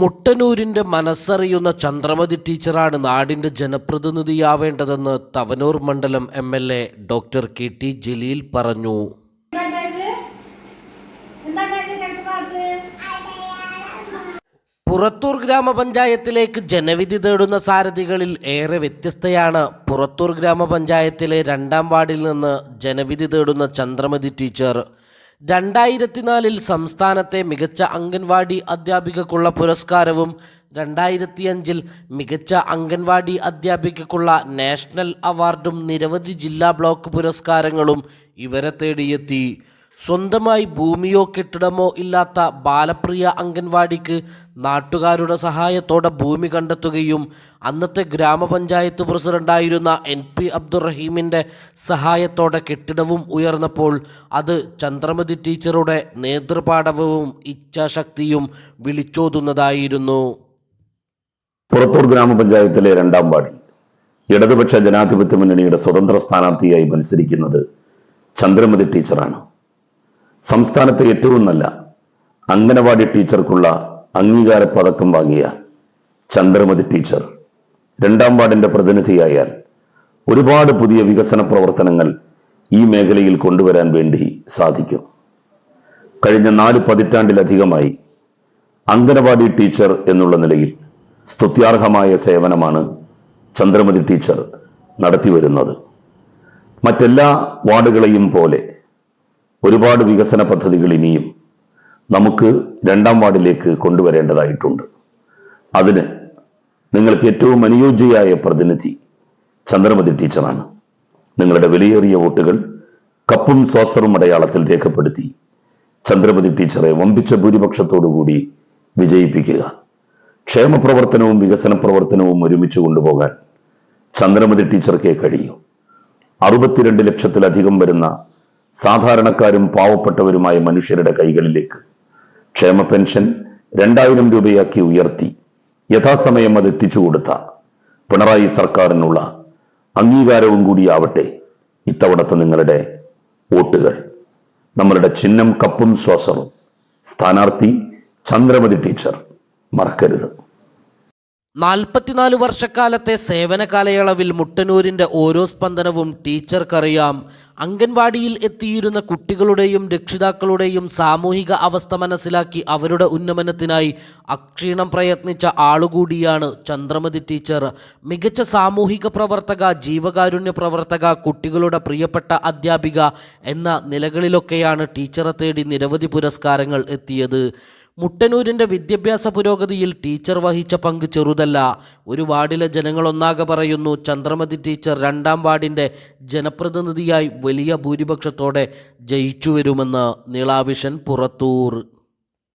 മുട്ടന്നൂരിന്റെ മനസ്സറിയുന്ന ചന്ദ്രമതി ടീച്ചറാണ് നാടിന്റെ ജനപ്രതിനിധിയാവേണ്ടതെന്ന് തവനൂർ മണ്ഡലം M L A doctor K T Jaleel പറഞ്ഞു. പുറത്തൂർ ഗ്രാമപഞ്ചായത്തിലേക്ക് ജനവിധി തേടുന്ന സാരഥികളിൽ ഏറെ വ്യത്യസ്തയാണ്. പുറത്തൂർ ഗ്രാമപഞ്ചായത്തിലെ രണ്ടാം വാർഡിൽ നിന്ന് ജനവിധി തേടുന്ന ചന്ദ്രമതി ടീച്ചർ. രണ്ടായിരത്തിനാലിൽ സംസ്ഥാനത്തെ മികച്ച അംഗൻവാടി അധ്യാപികക്കുള്ള പുരസ്കാരവും രണ്ടായിരത്തിയഞ്ചിൽ മികച്ച അംഗൻവാടി അധ്യാപികക്കുള്ള നാഷണൽ അവാർഡും നിരവധി ജില്ലാ ബ്ലോക്ക് പുരസ്കാരങ്ങളും ഇവരെ തേടിയെത്തി. സ്വന്തമായി ഭൂമിയോ കെട്ടിടമോ ഇല്ലാത്ത ബാലപ്രിയ അംഗൻവാടിക്ക് നാട്ടുകാരുടെ സഹായത്തോടെ ഭൂമി കണ്ടെത്തുകയും അന്നത്തെ ഗ്രാമപഞ്ചായത്ത് പ്രസിഡന്റായിരുന്ന എൻ പി അബ്ദുറഹീമിന്റെ സഹായത്തോടെ കെട്ടിടവും ഉയർന്നപ്പോൾ അത് ചന്ദ്രമതി ടീച്ചറുടെ നേതൃപാഠവും ഇച്ഛാശക്തിയും വിളിച്ചോതുന്നതായിരുന്നു. പുറത്തൂർ ഗ്രാമപഞ്ചായത്തിലെ രണ്ടാം വാർഡിൽ ഇടതുപക്ഷ ജനാധിപത്യ മുന്നണിയുടെ സ്വതന്ത്ര സ്ഥാനാർത്ഥിയായി മത്സരിക്കുന്നത് ചന്ദ്രമതി ടീച്ചറാണ്. സംസ്ഥാനത്തെ ഏറ്റവും നല്ല അംഗനവാടി ടീച്ചർക്കുള്ള അംഗീകാര പതക്കം വാങ്ങിയ ചന്ദ്രമതി ടീച്ചർ രണ്ടാം വാർഡിന്റെ പ്രതിനിധിയായാൽ ഒരുപാട് പുതിയ വികസന പ്രവർത്തനങ്ങൾ ഈ മേഖലയിൽ കൊണ്ടുവരാൻ വേണ്ടി സാധിക്കും. കഴിഞ്ഞ നാല് പതിറ്റാണ്ടിലധികമായി അംഗനവാടി ടീച്ചർ എന്നുള്ള നിലയിൽ സ്തുത്യാർഹമായ സേവനമാണ് ചന്ദ്രമതി ടീച്ചർ നടത്തിവരുന്നത്. മറ്റെല്ലാ വാർഡുകളെയും പോലെ ഒരുപാട് വികസന പദ്ധതികൾ ഇനിയും നമുക്ക് രണ്ടാം വാർഡിലേക്ക് കൊണ്ടുവരേണ്ടതായിട്ടുണ്ട്. അതിന് നിങ്ങൾക്ക് ഏറ്റവും അനുയോജ്യയായ പ്രതിനിധി ചന്ദ്രമതി ടീച്ചറാണ്. നിങ്ങളുടെ വിലയേറിയ വോട്ടുകൾ കപ്പും സോസറും അടയാളത്തിൽ രേഖപ്പെടുത്തി ചന്ദ്രമതി ടീച്ചറെ വമ്പിച്ച ഭൂരിപക്ഷത്തോടുകൂടി വിജയിപ്പിക്കുക. ക്ഷേമ പ്രവർത്തനവും വികസന പ്രവർത്തനവും ഒരുമിച്ച് കൊണ്ടുപോകാൻ ചന്ദ്രമതി ടീച്ചർക്കേ കഴിയൂ. അറുപത്തിരണ്ട് ലക്ഷത്തിലധികം വരുന്ന സാധാരണക്കാരും പാവപ്പെട്ടവരുമായ മനുഷ്യരുടെ കൈകളിലേക്ക്. ക്ഷേമ പെൻഷൻ രണ്ടായിരം രൂപയാക്കി ഉയർത്തി. യഥാസമയം അത് എത്തിച്ചു കൊടുത്ത പിണറായി സർക്കാരിനുള്ള അംഗീകാരവും കൂടിയാവട്ടെ ഇത്തവണത്തെ നിങ്ങളുടെ വോട്ടുകൾ. നമ്മളുടെ ചിഹ്നം കപ്പും ശ്വാസവും. സ്ഥാനാർത്ഥി ചന്ദ്രമതി ടീച്ചർ മറക്കരുത്. നാൽപ്പത്തിനാല് വർഷക്കാലത്തെ സേവന കാലയളവിൽ മുട്ടനൂരിന്റെ ഓരോ സ്പന്ദനവും ടീച്ചർക്കറിയാം. അംഗൻവാടിയിൽ എത്തിയിരുന്ന കുട്ടികളുടെയും രക്ഷിതാക്കളുടെയും സാമൂഹിക അവസ്ഥ മനസ്സിലാക്കി അവരുടെ ഉന്നമനത്തിനായി അക്ഷീണം പ്രയത്നിച്ച ആളുകൂടിയാണ് ചന്ദ്രമതി ടീച്ചർ. മികച്ച സാമൂഹിക പ്രവർത്തക ജീവകാരുണ്യ പ്രവർത്തക കുട്ടികളുടെ പ്രിയപ്പെട്ട അധ്യാപിക എന്ന നിലകളിലൊക്കെയാണ് ടീച്ചറെ തേടി നിരവധി പുരസ്കാരങ്ങൾ എത്തിയത്. മുട്ടന്നൂരിന്റെ വിദ്യാഭ്യാസ പുരോഗതിയിൽ ടീച്ചർ വഹിച്ച പങ്ക് ചെറുതല്ല. ഒരു വാർഡിലെ ജനങ്ങളൊന്നാകെ പറയുന്നു ചന്ദ്രമതി ടീച്ചർ രണ്ടാം വാർഡിന്റെ ജനപ്രതിനിധിയായി വലിയ ഭൂരിപക്ഷത്തോടെ ജയിച്ചു വരുമെന്ന് നീളാവിഷൻ പുറത്തൂർ.